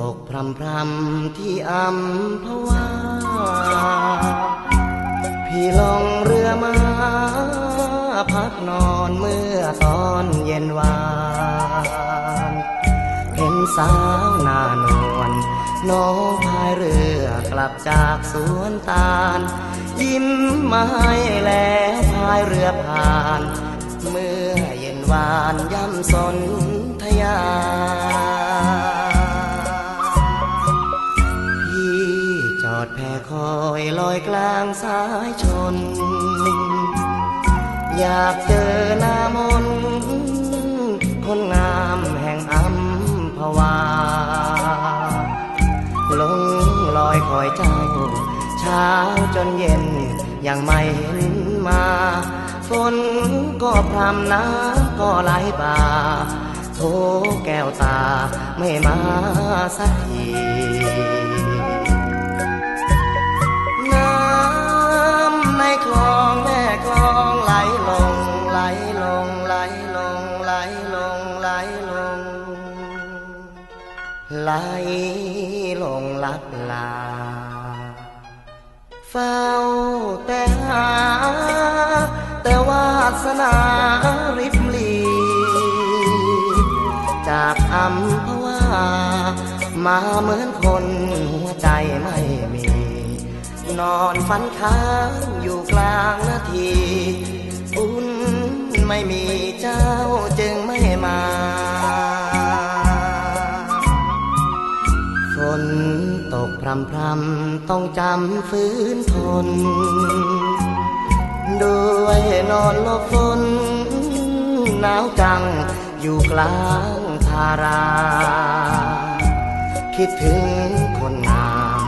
ตกพรำพรำที่อัมพวา พี่ลองเรือมา พักนอนเมื่อตอนเย็นวาน เห็นสาวหน้านวนน้องพายเรือกลับจากสวนตาล ยิ้มมาให้แล้วพายเรือผ่าน เมื่อเย็นวานย่ำสนทยาางสายชน อยากเจอหน้ามนคนงามแห่งอัมพวาลงลอยคอยเจ้า เช้าจนเย็นยังไม่เห็นมา ฝนก็พรำน้ำก็ไหลบ่าโทแก้วตาไม่มาสักที ไหลลงไหลลงไหลลงไหลลงลับลา เฝ้าแต่หา แต่วาสนาริบลีจากอัมพวามาเหมือนคนหัวใจไม่มี นอนฝันค้างอยู่กลางนาทีอุ่น ไม่มีเจ้าจึงไม่มาฝนตกพรำพรำต้องจำฝืนทน ด้วยนอนหลบฝนหนาวจังอยู่กลางทารา คิดถึงคนงาม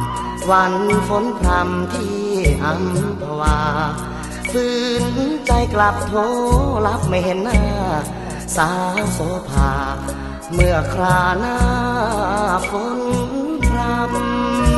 วันฝนพรำที่อัมพวา ฝืนใจกลับโทรรับไม่เห็นหน้า สาวโสภา เมื่อคราหน้าฝนพรำ